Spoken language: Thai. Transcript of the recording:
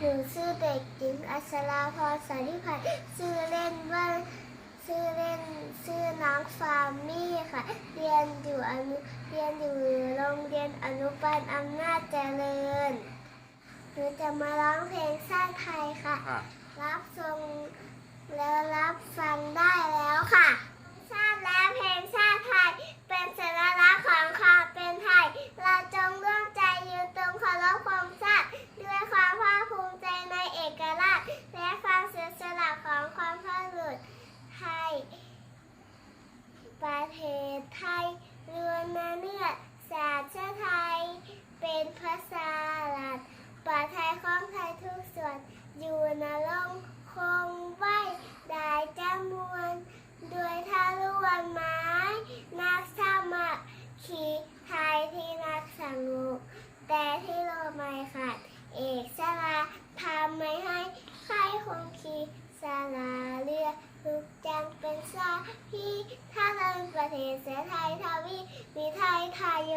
หนูชื่อเด็กหญิงอัชราพรสาริพันธ์ชื่อเล่นว่าชื่อเล่นชื่อน้องฟาร์มี่ค่ะ เรียนอยู่อนุเรียนอยู่โรงเรียนอนุบาลอำนาจเจริญหนูจะมาร้องเพลงชาติไทยค่ะค่ะ รับชมแล้วรับฟังได้แล้วค่ะชาติและเพลงชาติไทย เป็นสัญลักษณ์ของความเป็นไทย เราจงร่วมใจยืนตรงเคารพความชาติด้วยความภาคภูมิใจในเอกราช และความเสียสละของความพบุรุษไทย ประเทศไทยล้วนนาเนื้อศาสตร์ชาไทย เป็นภาษาหลักประไทยของไทยทุกส่วน อยู่นลงคงไว้ได้จำมวนด้วยทารุวันไม้ นักสมัครขี่ไทยที่นักสงบแต่ที่โลไม่ขาดเอกสราทำไม่ให้ใครคงขี่สลาเรือทุกจังเป็นซาพี่ เทศไทยทวีมีไทยทายโย